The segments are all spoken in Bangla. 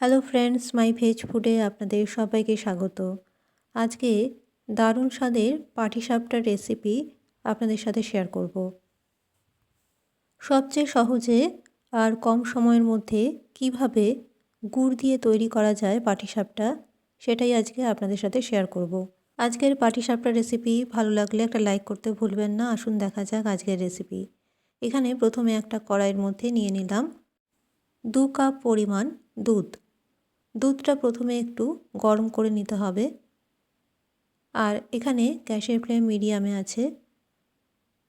হ্যালো ফ্রেন্ডস, মাই ভেজ ফুডে আপনাদের সবাইকে স্বাগত। আজকে দারুণ স্বাদের পাটিসাপটার রেসিপি আপনাদের সাথে শেয়ার করব। সবচেয়ে সহজে আর কম সময়ের মধ্যে কীভাবে গুড় দিয়ে তৈরি করা যায় পাটিসাপটা, সেটাই আজকে আপনাদের সাথে শেয়ার করব। আজকের পাটিসাপটা রেসিপি ভালো লাগলে একটা লাইক করতে ভুলবেন না। আসুন দেখা যাক আজকের রেসিপি। এখানে প্রথমে একটা কড়াইয়ের মধ্যে নিয়ে নিলাম দু কাপ পরিমাণ দুধ। দুধটা প্রথমে একটু গরম করে নিতে হবে। আর এখানে গ্যাসের ফ্লেম মিডিয়ামে আছে।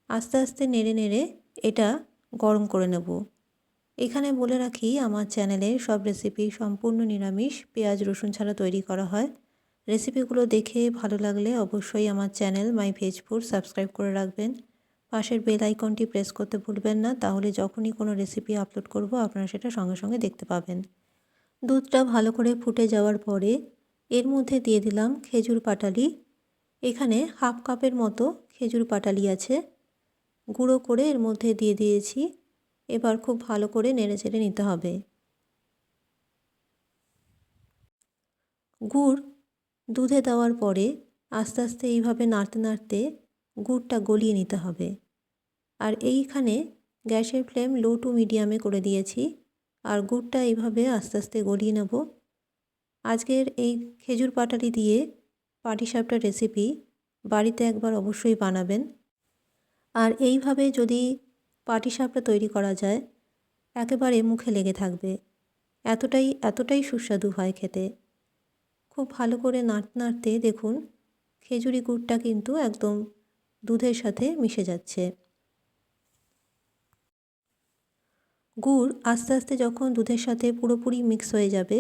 আস্তে আস্তে নেড়ে নেড়ে এটা গরম করে নেব। এখানে বলে রাখি, আমার চ্যানেলে সব রেসিপি সম্পূর্ণ নিরামিষ, পেঁয়াজ, রসুন ছাড়া তৈরি করা হয়। রেসিপিগুলো দেখে ভালো লাগলে অবশ্যই আমার channel my veg food subscribe করে রাখবেন। পাশের বেল আইকনটি প্রেস করতে ভুলবেন না, তাহলে যখনই কোনো রেসিপি আপলোড করব, আপনারা সেটা সঙ্গে সঙ্গে দেখতে পাবেন। দুধটা ভালো করে ফুটে যাওয়ার পরে এর মধ্যে দিয়ে দিলাম খেজুর পাটালি। এখানে হাফ কাপের মতো খেজুর পাটালি আছে। গুঁড়ো করে এর মধ্যে দিয়ে দিয়েছি। এবার খুব ভালো করে নেড়ে চেড়ে নিতে হবে। গুড় দুধে দেওয়ার পরে আস্তে আস্তে এইভাবে নাড়তে নাড়তে গুড়টা গলিয়ে নিতে হবে। আর এইখানে গ্যাসের ফ্লেম লো টু মিডিয়ামে করে দিয়েছি। আর গুড়টা এইভাবে আস্তে আস্তে গলিয়ে নেব। আজকের এই খেজুর পাটালি দিয়ে পাটিসাপটার রেসিপি বাড়িতে একবার অবশ্যই বানাবেন। আর এইভাবে যদি পাটিসাপটা তৈরি করা যায়, একেবারে মুখে লেগে থাকবে। এতটাই এতটাই সুস্বাদু হয় খেতে। খুব ভালো করে নাড়তে নাড়তে দেখুন, খেজুরি গুড়টা কিন্তু একদম দুধের সাথে মিশে যাচ্ছে। গুড় আস্তে আস্তে যখন দুধের সাথে পুরোপুরি মিক্স হয়ে যাবে,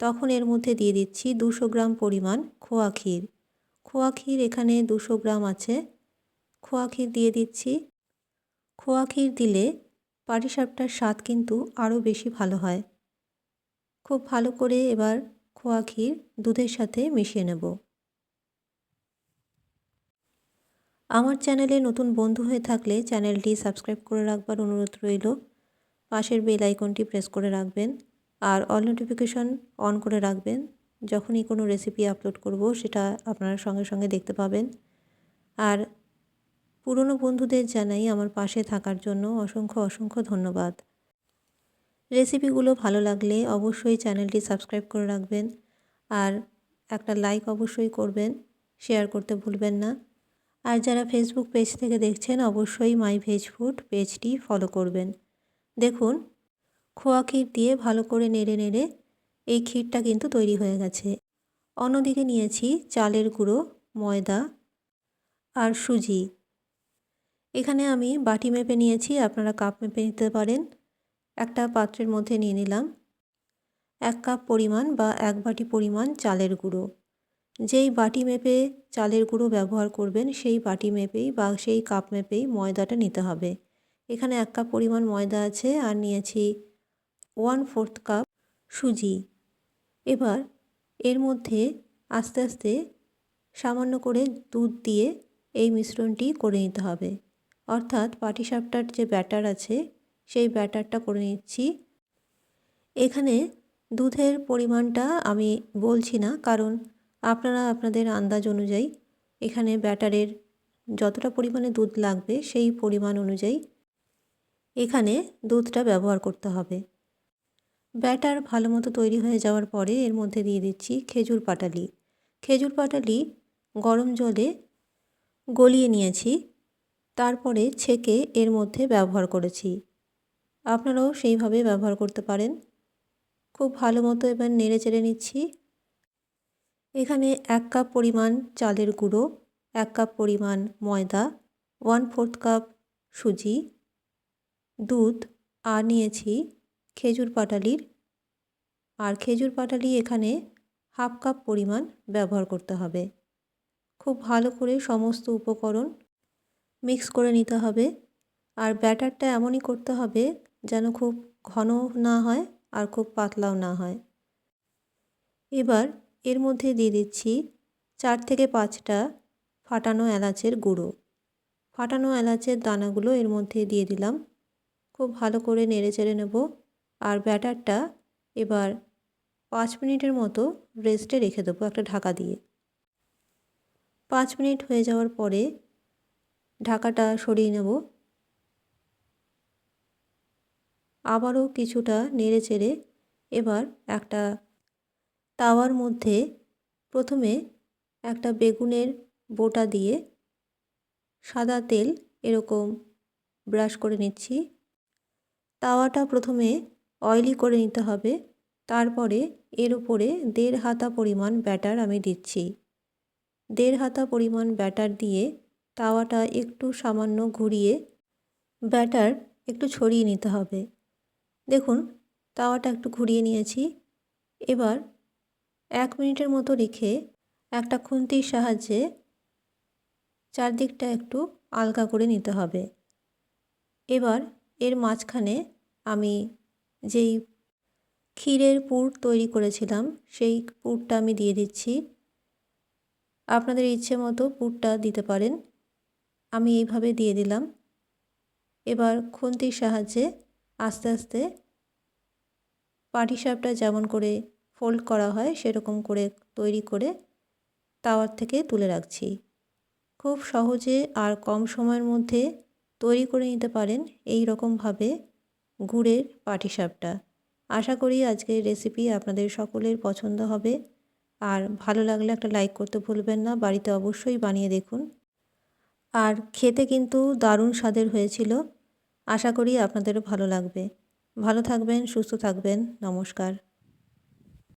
তখন এর মধ্যে দিয়ে দিচ্ছি দুশো গ্রাম পরিমাণ খোয়া ক্ষীর। খোয়া ক্ষীর এখানে দুশো গ্রাম আছে। খোয়া ক্ষীর দিয়ে দিচ্ছি। খোয়া ক্ষীর দিলে পাটিসাপটার স্বাদ কিন্তু আরও বেশি ভালো হয়। খুব ভালো করে এবার খোয়া ক্ষীর দুধের সাথে মিশিয়ে নেব। আমার চ্যানেলে নতুন বন্ধু হয়ে থাকলে চ্যানেলটি সাবস্ক্রাইব করে রাখবার অনুরোধ রইল। পাশের বেল আইকনটি প্রেস করে রাখবেন আর অল নোটিফিকেশন অন করে রাখবেন। যখনই কোনো রেসিপি আপলোড করব, সেটা আপনারা সঙ্গে সঙ্গে দেখতে পাবেন। আর পুরনো বন্ধুদের জানাই আমার পাশে থাকার জন্য অসংখ্য অসংখ্য ধন্যবাদ। রেসিপিগুলো ভালো লাগলে অবশ্যই চ্যানেলটি সাবস্ক্রাইব করে রাখবেন আর একটা লাইক অবশ্যই করবেন, শেয়ার করতে ভুলবেন না। আর যারা ফেসবুক পেজ থেকে দেখছেন, অবশ্যই মাই ভেজ ফুড পেজটি ফলো করবেন। দেখুন, খোয়া ক্ষীর দিয়ে ভালো করে নেড়ে নেড়ে এই ক্ষীরটা কিন্তু তৈরি হয়ে গেছে। অন্যদিকে নিয়েছি চালের গুঁড়ো, ময়দা আর সুজি। এখানে আমি বাটি মেপে নিয়েছি, আপনারা কাপ মেপে নিতে পারেন। একটা পাত্রের মধ্যে নিয়ে নিলাম এক কাপ পরিমাণ বা এক বাটি পরিমাণ চালের গুঁড়ো। যেই বাটি মেপে চালের গুঁড়ো ব্যবহার করবেন, সেই বাটি মেপেই বা সেই কাপ মেপেই ময়দাটা নিতে হবে। এখানে এক কাপ পরিমাণ ময়দা আছে আর নিয়েছি ওয়ান ফোর্থ কাপ সুজি। এবার এর মধ্যে আস্তে আস্তে সামান্য করে দুধ দিয়ে এই মিশ্রণটি করে নিতে হবে। অর্থাৎ পাটিসাপটার যে ব্যাটার আছে, সেই ব্যাটারটা করে নিচ্ছি। এখানে দুধের পরিমাণটা আমি বলছি না, কারণ আপনারা আপনাদের আন্দাজ অনুযায়ী এখানে ব্যাটারের যতটা পরিমাণে দুধ লাগবে, সেই পরিমাণ অনুযায়ী এখানে দুধটা ব্যবহার করতে হবে। ব্যাটার ভালো মতো তৈরি হয়ে যাওয়ার পরে এর মধ্যে দিয়ে দিচ্ছি খেজুর পাটালি। খেজুর পাটালি গরম জলে গলিয়ে নিয়েছি, তারপরে ছেঁকে এর মধ্যে ব্যবহার করেছি। আপনারাও সেইভাবে ব্যবহার করতে পারেন। খুব ভালো মতো এবার নেড়ে চেড়ে নিচ্ছি। এখানে এক কাপ পরিমাণ চালের গুঁড়ো, এক কাপ পরিমাণ ময়দা ওয়ান ফোর্থ কাপ সুজি দুধ, আর নিয়েছি খেজুর পাটালির। আর খেজুর পাটালি এখানে হাফ কাপ পরিমাণ ব্যবহার করতে হবে। খুব ভালো করে সমস্ত উপকরণ মিক্স করে নিতে হবে। আর ব্যাটারটা এমনই করতে হবে যেন খুব ঘন না হয় আর খুব পাতলাও না হয়। এবার এর মধ্যে দিয়ে দিচ্ছি চার থেকে পাঁচটা ফাটানো এলাচের গুঁড়ো। ফাটানো এলাচের দানাগুলো এর মধ্যে দিয়ে দিলাম। খুব ভালো করে নেড়ে চেড়ে নেব আর ব্যাটারটা এবার পাঁচ মিনিটের মতো রেস্টে রেখে দেবো একটা ঢাকা দিয়ে। পাঁচ মিনিট হয়ে যাওয়ার পরে ঢাকাটা সরিয়ে নেব। আবারও কিছুটা নেড়ে চেড়ে এবার একটা তাওয়ার মধ্যে প্রথমে একটা বেগুনের বোটা দিয়ে সাদা তেল এরকম ব্রাশ করে নিচ্ছি। তাওয়াটা প্রথমে অয়েলি করে নিতে হবে। তারপরে এর উপরে দেড় হাতা পরিমাণ ব্যাটার আমি দিচ্ছি। দেড় হাতা পরিমাণ ব্যাটার দিয়ে তাওয়াটা একটু সামান্য ঘুরিয়ে ব্যাটার একটু ছড়িয়ে নিতে হবে। দেখুন, তাওয়াটা একটু ঘুরিয়ে নিয়েছি। এবার এক মিনিটের মতো রেখে একটা খুন্তির সাহায্যে চারদিকটা একটু আলগা করে নিতে হবে। এবার এর মাঝখানে আমি যেই ক্ষীরের পুর তৈরি করেছিলাম, সেই পুরটা আমি দিয়ে দিচ্ছি। আপনাদের ইচ্ছে মতো পুরটা দিতে পারেন। আমি এইভাবে দিয়ে দিলাম। এবার খুন্তির সাহায্যে আস্তে আস্তে পাটিসাপটা যেমন করে ফোল্ড করা হয়, সেরকম করে তৈরি করে তাওয়ার থেকে তুলে রাখছি। খুব সহজে আর কম সময়ের মধ্যে তৈরি করে নিতে পারেন এই রকমভাবে গুড়ের পাটিসাপটা। আশা করি আজকের রেসিপি আপনাদের সকলের পছন্দ হবে। আর ভালো লাগলে একটা লাইক করতে ভুলবেন না, বাড়িতে অবশ্যই বানিয়ে দেখুন। আর খেতে কিন্তু দারুণ স্বাদের হয়েছিল। আশা করি আপনাদেরও ভালো লাগবে। ভালো থাকবেন, সুস্থ থাকবেন। নমস্কার।